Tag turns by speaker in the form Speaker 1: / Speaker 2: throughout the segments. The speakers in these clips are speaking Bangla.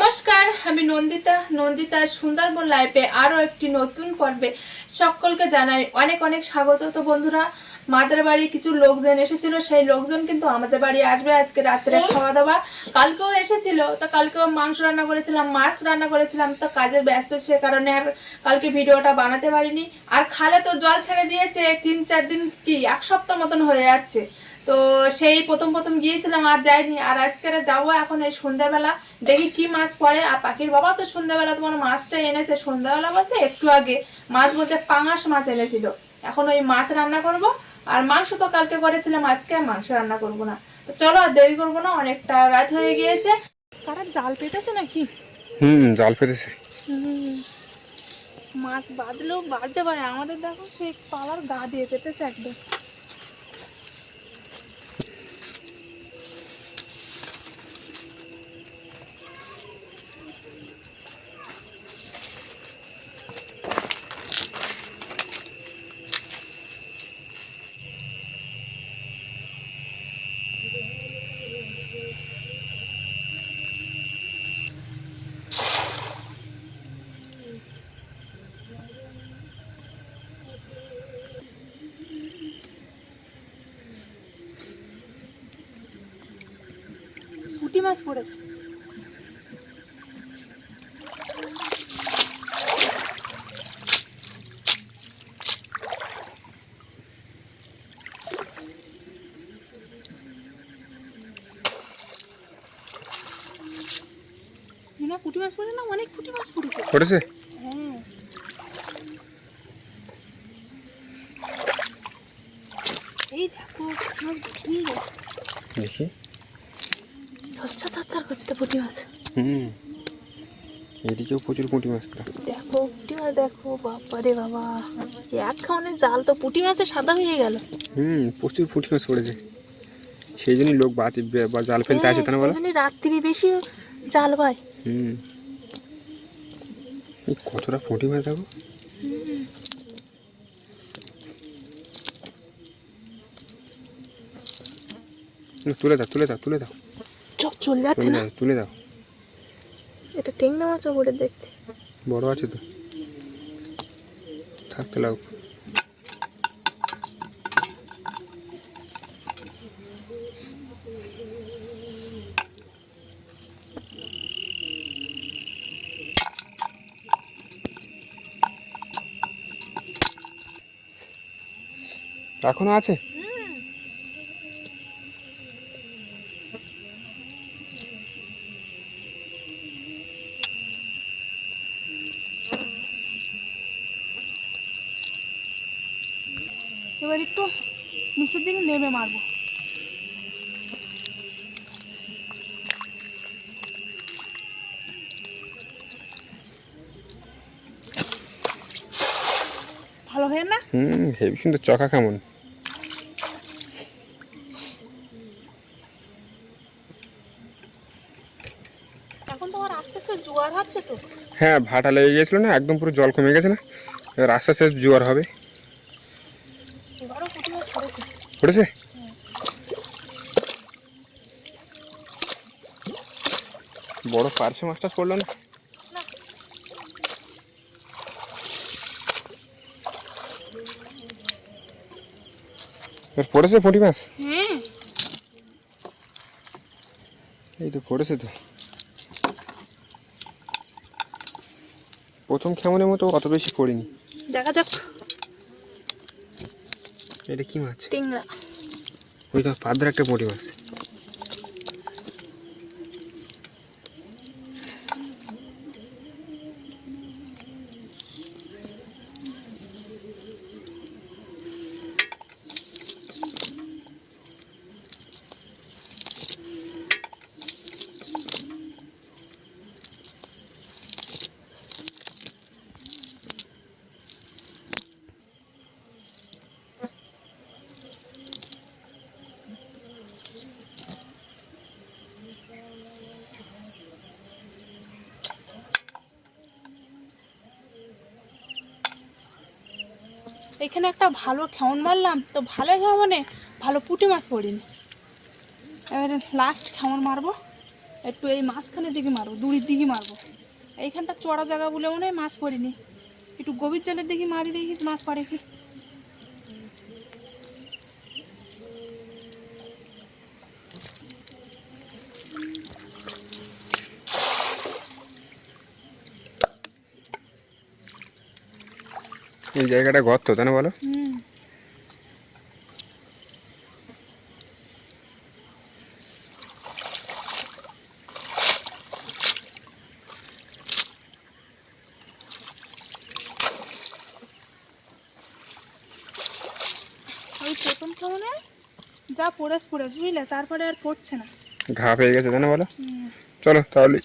Speaker 1: নমস্কার, আমি নন্দিতা। নন্দিতা সুন্দরবন লাইফে আরও একটি নতুন পর্বে সকলকে জানাই অনেক অনেক স্বাগত। তো বন্ধুরা মাদের বাড়ি কিছু লোকজন এসেছিল সেই লোকজন কিন্তু আমাদের বাড়ি আসবে আজকে রাত্রে খাওয়া দাওয়া কালকেও এসেছিল তো কালকেও মাংস রান্না করেছিলাম মাছ রান্না করেছিলাম তো কাজের ব্যস্ত সে কারণে আর কালকে ভিডিওটা বানাতে পারিনি। আর খালে তো জল ছেড়ে দিয়েছে তিন চার দিন কি এক সপ্তাহ মতন হয়ে যাচ্ছে। তো সেই প্রথম প্রথম গিয়েছিলাম আর যাইনি। আর আজকে যাব এখন এই সন্ধ্যাবেলা দেখি কি মাছ পড়ে। আর পাখির বাবা তো সন্ধ্যাবেলা তোমার মাছটা এনেছে সন্ধ্যাবেলা বলতে একটু আগে। মাছ বলতে পাঙাশ মাছ এনেছিল। এখন ওই মাছ রান্না করব আর মাংস তো কালকে করেছিলাম আজকে আর মাংস রান্না করব না। তো চলো আর দেরি করব না অনেকটা রাত হয়ে গিয়েছে। তারা জাল পেটেছে নাকি?
Speaker 2: হুম জাল পেটেছে।
Speaker 1: মাছ বাঁধলেও বাঁধতে পারে আমাদের দেখো সে পালার গা দিয়ে পেতেছে একদম পুঁটি মাছ পড়েছে। পুঁটি মাছ পড়ে না? অনেক পুঁটি মাছ পড়েছে।
Speaker 2: পড়েছে
Speaker 1: হ্যাঁ এই দেখো পুঁটি মাছ ঠিক আছে
Speaker 2: দেখি
Speaker 1: ছচ্ছা ছচ্ছার করতে পুঁটি মাছ
Speaker 2: হুম এদিকেও প্রচুর পুঁটি মাছ
Speaker 1: দেখো পুঁটি মাছ দেখো বাবারে বাবা। এক খাওয়ানের জাল তো পুঁটি মাছে সাদা হয়ে গেল।
Speaker 2: হুম প্রচুর পুঁটি মাছ পড়েছে। সেই জন্যই লোক বাতি বা জাল ফেলতে আসে তা না বলো?
Speaker 1: সেজন্যই রাত্রি বেশি জাল পায়।
Speaker 2: হুম। কতটা পুঁটি মাছ দেখো। তুলে দাও তুলে দাও তুলে দাও।
Speaker 1: চলে যাচ্ছে না।
Speaker 2: তুলে দাও।
Speaker 1: এটা টেংনা মাছ ওপরে দেখতে।
Speaker 2: বড় আছে তো। থাকতে লাগো এখনও আছে
Speaker 1: এবার একটু নেমে মারবো। ভালো হয় না?
Speaker 2: হুম হেবি সুন্দর চকা কেমন?
Speaker 1: এখন তোমার আস্তে আস্তে জোয়ার হচ্ছে তো।
Speaker 2: হ্যাঁ ভাটা লেগে গিয়েছিল না একদম পুরো জল কমে গেছে না এবার আস্তে আস্তে জোয়ার হবে
Speaker 1: এবারও পুঁটি মাছ পড়েছে?
Speaker 2: বড় পার্শে মাছটা পড়ল না? পড়েছে পুঁটি মাছ
Speaker 1: হ্যাঁ।
Speaker 2: এই তো পড়েছে তো। প্রথম কেমনের মতো অত বেশি পড়িনি।
Speaker 1: দেখা যাক।
Speaker 2: এটা কি মাছ?
Speaker 1: টিংরা।
Speaker 2: ওই তো পাদ্রা একটা পুঁটি মাছ।
Speaker 1: এখানে একটা ভালো খেউন মারলাম, তো ভালো খেয়ে মানে ভালো পুঁটি মাছ পড়িনি। এবার লাস্ট খামর মারবো, একটু এই মাঝখানের দিকে মারবো দূরের দিকে মারবো। এইখানটা চড়া জায়গা বলে মনে হয় মাছ পড়িনি। একটু গভীর জলের দিকে মারি দেখি মাছ পড়ে কি।
Speaker 2: এই জায়গাটা গর্ত তাই না বলো?
Speaker 1: ওই প্রথম কেমনে যা পড়েস পড়েস বুঝলে? তারপরে আর পড়ছে না।
Speaker 2: ঘা হয়ে গেছে তাই না বলো? চলো তাহলে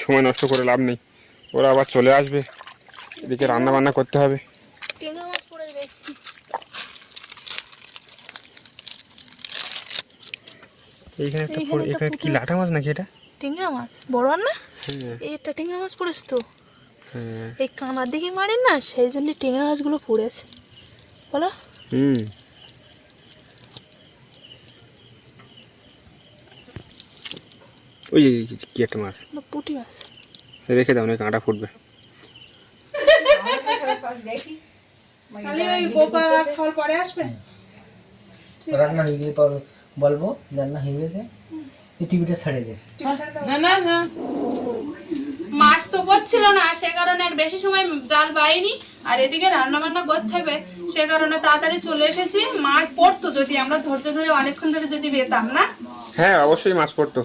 Speaker 2: সময় নষ্ট করে লাভ নেই। ওরা আবার চলে আসবে। এদিকে রান্না বান্না করতে হবে
Speaker 1: টেঙা মাছ পড়ে দেখছি
Speaker 2: এইখানে একটা পড়ে- এখানে কি লাটা মাছ নাকি এটা?
Speaker 1: টেংরা মাছ। বড় না?
Speaker 2: হ্যাঁ।
Speaker 1: এইটা টেংরা মাছ পড়েছ তো।
Speaker 2: হ্যাঁ।
Speaker 1: এই কানার দিকে মারি না সেই জন্য টেংরা মাছগুলো পড়েছে। বলো।
Speaker 2: হুম। ওই কি একটা মাছ?
Speaker 1: না পুঁটি মাছ।
Speaker 2: রেখে দাও না কাঁটা ফুটবে?
Speaker 1: খালি ওই গোপাল আর ছল পরে আসবে?
Speaker 3: গিয়ে পর। বলব রান্না হয়ে গেছে তুই টিভিটা ছেড়ে দে।
Speaker 1: না না না। মাছ তো পড়ছিল না সে কারণে আর বেশি সময় জাল বাইনি আর এদিকে রান্না বান্না করতে হবে সে কারণে তাড়াতাড়ি চলে এসেছি। মাছ পড়তো যদি আমরা ধৈর্য ধরে অনেকক্ষণ ধরে যদি পেতাম না?
Speaker 2: হ্যাঁ অবশ্যই মাছ পড়তো।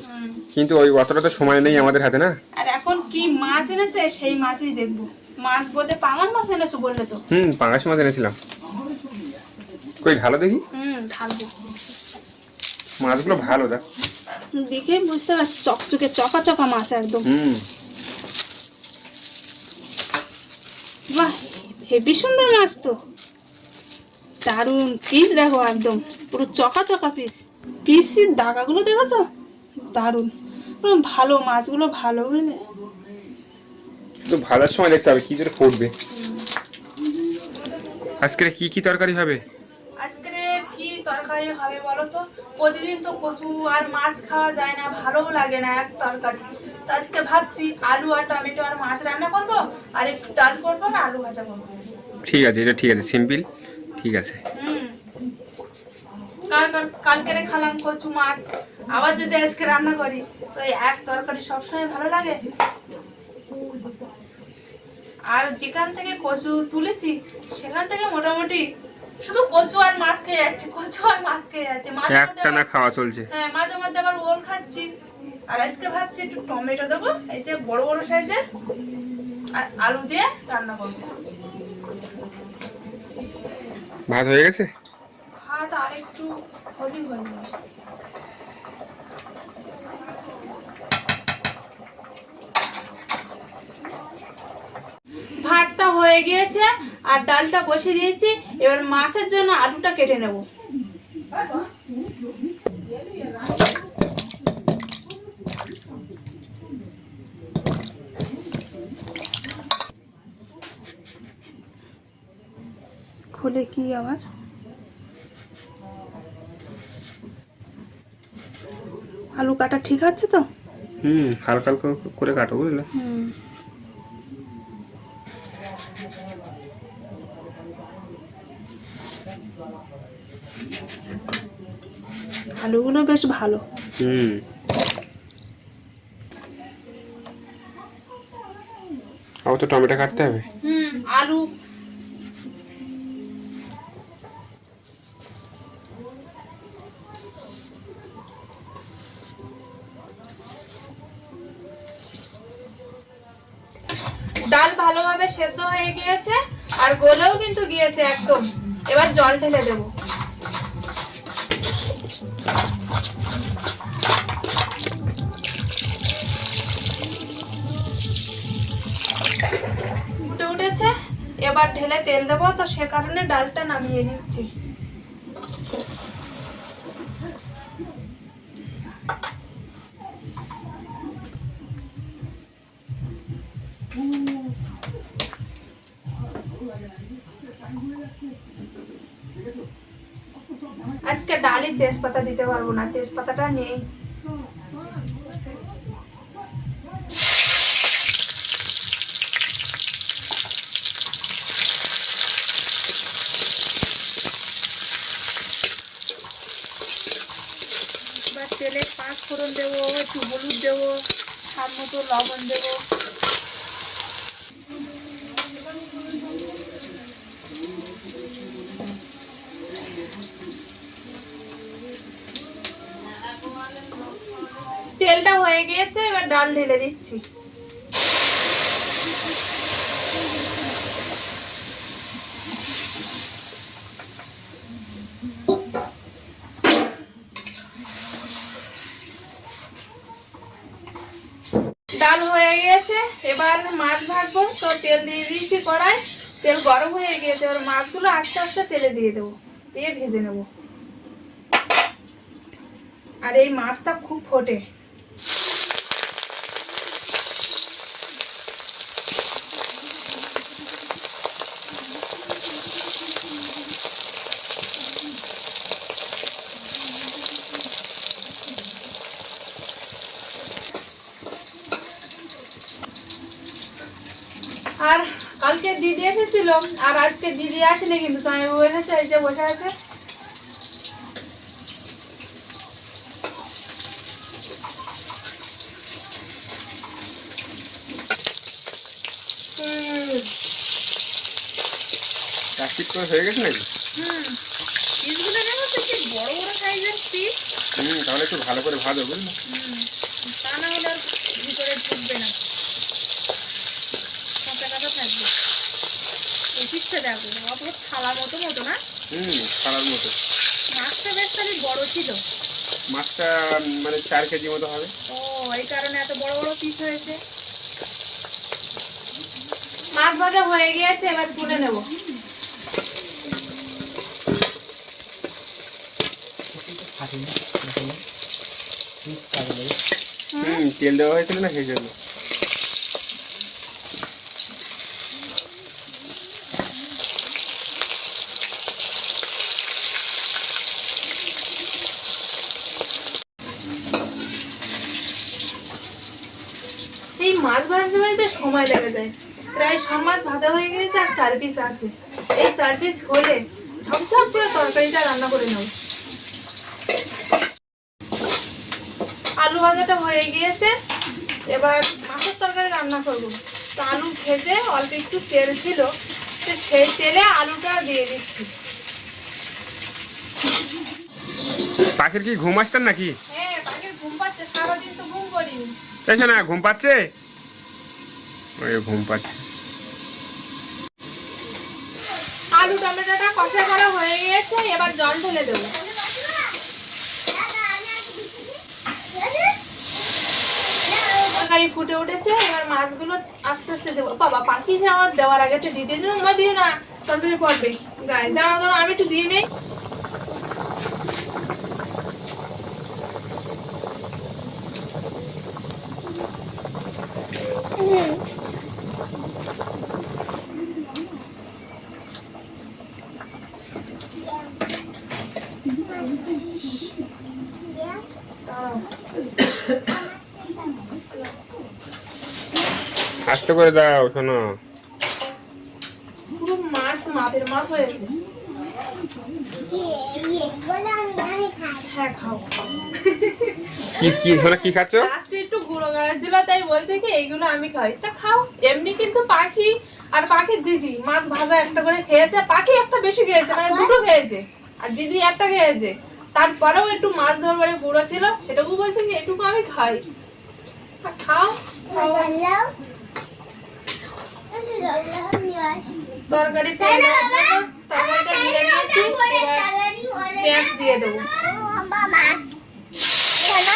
Speaker 2: কিন্তু ওই অতটা তো সময় নেই আমাদের হাতে না?
Speaker 1: আর এখন কি মাছ এনেছে সেই মাছই দেখব। মাছ বলতে পাঙাল মাছ এনেছো বললে তো?
Speaker 2: হুম পাঙাশ মাছ এনেছিলাম। কই ঢালো দেখি?
Speaker 1: হুম ঢালবো
Speaker 2: মাছগুলো ভালো দেখ।
Speaker 1: দেখে বুঝতে পারছি চকচকে চকা চকা মাছ একদম। বাহ হেভি সুন্দর মাছ তো। দারুণ পিস দেখো একদম পুরো চকা চকা পিস পিসের দাগাগুলো দেখেছ? দারুণ ভালো মাছগুলো ভালো বুঝলে।
Speaker 2: তো ভাজার সময় দেখতে হবে কি করে ফুটবে। আজকে কি কি তরকারি হবে?
Speaker 1: আজকে কি তরকারি হবে বলো তো? প্রতিদিন তো কচু আর মাছ খাওয়া যায় না ভালোও লাগে না এক তরকারি। তো আজকে ভাবছি আলু আর টমেটো আর মাছ রান্না করব আর একটু ডাল করব আর আলু ভাজা করব।
Speaker 2: ঠিক আছে এটা ঠিক আছে সিম্পল ঠিক আছে।
Speaker 1: কাল কাল- কালকেরে খালাম কচু মাছ আবার যদি আজকে রান্না করি তো এক তরকারি সবসময় ভালো লাগে। আর যেখান থেকে কচু তুলেছি সেখান থেকে মোটামুটি শুধু কচু আর মাছ খেয়ে যাচ্ছে কচু আর মাছ খেয়ে যাচ্ছে। মাঝে মধ্যে
Speaker 2: একটা না খাওয়া চলছে।
Speaker 1: হ্যাঁ মাঝে মধ্যে আবার ওল খাচ্ছি। আর আজকে ভাবছি একটু টমেটো দেবো এই যে বড় বড় সাইজের আর আলু দিয়ে রান্না করব।
Speaker 2: ভাত হয়ে গেছে?
Speaker 1: ভাত আর একটু হলি ভাতটা হয়ে গিয়েছে। আর ডালটা বসিয়ে দিয়েছি এবার মাছের জন্য আলুটা কেটে নেব। খুলে কি আবার? আলু কাটা ঠিক আছে তো?
Speaker 2: হুম হালকা হালকা করে কাটো বুঝলে?
Speaker 1: হুম। আলুগুলো বেশ ভালো।
Speaker 2: হুম। আবার তো টমেটো কাটতে হবে।
Speaker 1: হুম আলু। ডাল ভালোভাবে সেদ্ধ হয়ে গিয়েছে আর গলেও কিন্তু গিয়েছে একদম। এবার জল ঢেলে দেবো ফুটে উঠেছে ঢেলে তেল দেবো, তো সে কারণে ডালটা নামিয়ে নিচ্ছি। আজকে ডালে তেজপাতা দিতে পারব না, তেজপাতাটা নেই এবার তেলে পাঁচ দেবো, একটু হলুদ দেবো, স্বাদ মতো লবণ দেবো। তেলটা হয়ে গিয়েছে, এবার ডাল ঢেলে দিচ্ছি। এবার মাছ ভাজবো, তো তেল দিয়ে দিয়েছি কড়াই। তেল গরম হয়ে গিয়েছে, এবার মাছগুলো আস্তে আস্তে তেলে দিয়ে দেবো, দিয়ে ভেজে নেব। আর এই মাছটা খুব ফোটে আর কালকে দিদি এসেছিল আর আজকে দিদি আসেনি কিন্তু জামাইবাবু এসেছে এই যে বসে আছে।
Speaker 2: প্লাস্টিক করে হয়ে গেছে নাকি?
Speaker 1: হুম। পিসগুলো দেখো তো কি বড় বড় সাইজের পিস?
Speaker 2: হুম তাহলে একটু ভালো করে ভাজো বুঝলি?
Speaker 1: হুম। তা না হলে ভিতরে ঢুকবে না কাঁচা কাঁচা থাকবে এই পিসটা দেখো অপুরো থালা মতো মতো না?
Speaker 2: হুম খারাপ মতো।
Speaker 1: মাছটা বেশ তাহলে বড় ছিল।
Speaker 2: মাছটা মানে চার কেজি মতো হবে।
Speaker 1: ও এই কারণে এত বড় বড় পিস হয়েছে। মাছ ভাজা হয়ে গিয়েছে এবার তুলে নেব।
Speaker 2: হুম তেল দেওয়া হয়েছিল না সেই জন্য
Speaker 1: এই মাছ ভাজতে ভাজতে সময় লেগে যায়। প্রায় সব মাছ ভাজা হয়ে গেছে আর চার পিস আছে। এই চার পিস হলে ঝপঝপ করে তরকারিটা রান্না করে নেব। আলু ভাজাটা হয়ে গিয়েছে। এবার মাছের তরকারি রান্না করব। তো আলু ভেজে অল্প একটু তেল ছিল তো সেই তেলে আলুটা দিয়ে দিচ্ছি।
Speaker 2: পাখির কি ঘুম আসতেন নাকি?
Speaker 1: হ্যাঁ পাখির ঘুম পাচ্ছে সারাদিন তো ঘুম করিনি।
Speaker 2: এসে না ঘুম পাচ্ছে? ওই ঘুম পাচ্ছে।
Speaker 1: আলু টমেটোটা কষা করা হয়ে গিয়েছে, এবার জল ঢেলে দেবো। তরকারি ফুটে উঠেছে, এবার মাছগুলো আস্তে আস্তে দেবো। বাবা পাখি আমার দেওয়ার আগে একটু দিতে দিন দিও না, তরকারি পড়বে। গায়ে দাঁড়াও দাঁড়াও আমি একটু দিয়ে নেই
Speaker 2: আস্তে করে দাও শোনো।
Speaker 1: পুরো মাছ মাপের মাপ হয়েছে।
Speaker 2: কি কি শোনো কি খাচ্ছ?
Speaker 1: লাস্টে একটু গুঁড়ো গাড়া ছিল তাই বলছে কি এইগুলো আমি খাই। তা খাও এমনি কিন্তু পাখি আর পাখির দিদি মাছ ভাজা একটা করে খেয়েছে পাখি একটা বেশি খেয়েছে মানে দুটো খেয়েছে আর দিদি একটা খেয়েছে। তারপরেও একটু মাছ ধরবারে গুঁড়ো ছিল সেটাকে বলছে কি এটুকু আমি খাই। খাও খাও। তরকারি তেল তরকারিটা দিয়ে নিয়েছি পেঁয়াজ দিয়ে দেবো।
Speaker 3: এটা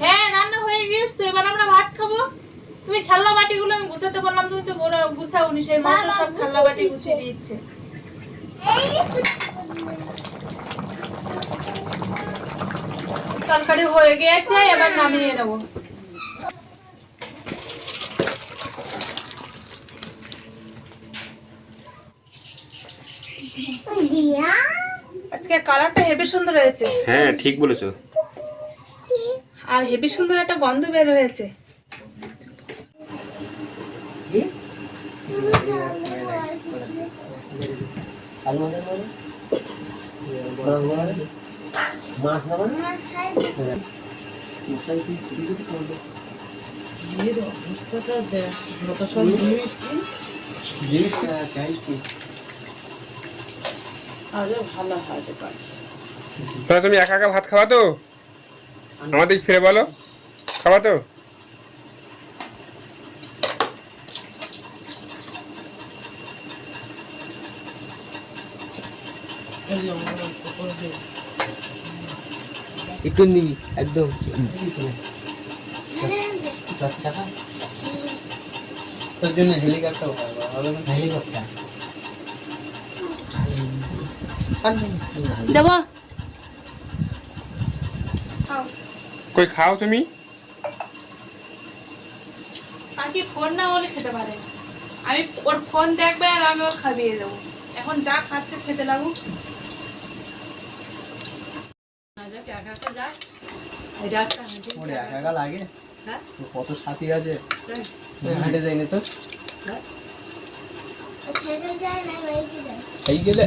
Speaker 1: হ্যাঁ রান্না হয়ে গিয়েছে তো এবার আমরা ভাত খাব। তুমি খেলনা বাটিগুলো আমি গুছাতে বললাম তুমি তো গুছাওনি সেই মাসা সব খেলনা বাটি গুছিয়ে দিচ্ছে তরকারি হয়ে গিয়েছে এবার নামিয়ে নেব। আজকে কালারটা হেভি সুন্দর হয়েছে
Speaker 2: হ্যাঁ ঠিক বলেছ
Speaker 1: আর হেভি সুন্দর একটা গন্ধ বের হয়েছে
Speaker 3: মাছ না? হ্যাঁ। মশাই কি ছুটি
Speaker 2: তাহলে তুমি একা একা ভাত খাওয়া তো আমাদের ফিরে বলো। খাওয়া তো
Speaker 3: একটু নিবি একদম। চার চাকা তোর জন্য হেলিকপ্টার হেলিকপ্টার
Speaker 1: দেবো।
Speaker 2: কই খাও তুমি?
Speaker 1: ফোন না হলে খেতে পারে। আমি ওর ফোন দেখবে আর আমি ওর খাইয়ে দেবো। এখন যা খাচ্ছে খেতে লাগুক।
Speaker 3: তোর কত সাথী আছে? হেঁটে যায়নি তো? সাইকেলে?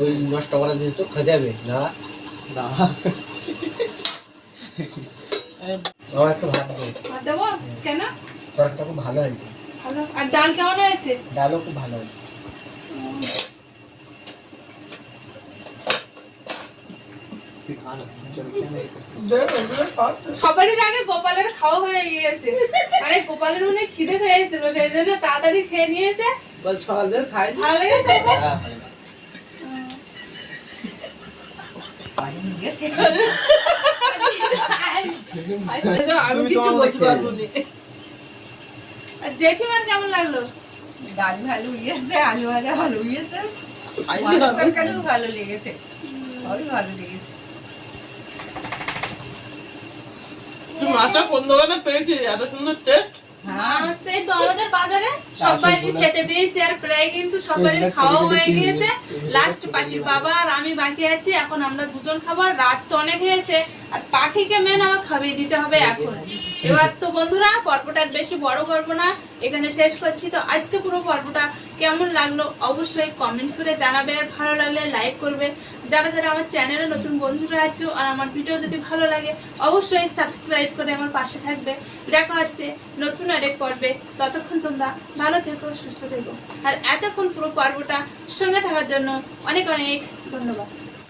Speaker 4: ওই নষ্ট করা জিনিস তো খেতে হবে না আমার একটু ভাত
Speaker 1: দেবো কেন
Speaker 4: তরকারিটা খুব ভালো হয়েছে?
Speaker 1: আর ডাল কেমন হয়েছে?
Speaker 4: ডালও খুব ভালো হয়েছে।
Speaker 1: সবারই আগে গোপালের খাওয়া হয়ে গিয়েছে। আরে গোপালের মনে খিদে পেয়েছিল সেই জন্য তাড়াতাড়ি খেয়ে নিয়েছে। ভালো লেগেছে?
Speaker 3: আমি কিছু বলতে পারব না।
Speaker 1: আর জেঠিমার কেমন লাগল?
Speaker 5: ডাল ভালো হয়েছে আলু ভাজা ভালো হয়েছে। ভালো লেগেছে। সবই ভালো লেগেছে।
Speaker 6: মাছটা কোন দোকানে পেয়েছি? এত সুন্দর টেস্ট
Speaker 1: আসতেই তো আমাদের বাজারে সবাইকে খেতে দিয়েছি? আর প্রায় কিন্তু সবারই খাওয়া হয়ে গিয়েছে। লাস্ট পাখির বাবা আর আমি বাকি আছি। এখন আমরা দুজন খাব। রাত তো অনেক হয়েছে। আর পাখিকে মেন আমার দিতে হবে এখন। এবার তো বন্ধুরা পর্বটা আর বেশি বড় করব না। এখানে শেষ করছি। তো আজকে পুরো পর্বটা কেমন লাগল? অবশ্যই কমেন্ট করে জানাবে। আর ভালো লাগলে লাইক করবে। যারা যারা আমার চ্যানেলে নতুন বন্ধুরা আছো আর আমার ভিডিও যদি ভালো লাগে, অবশ্যই সাবস্ক্রাইব করে আমার পাশে থাকবে। দেখা হচ্ছে নতুন আরেক পর্বে। ততক্ষণ তোমরা ভালো থেকো, সুস্থ থেকো। আর এতক্ষণ পুরো পর্বটা সঙ্গে থাকার জন্য অনেক অনেক ধন্যবাদ।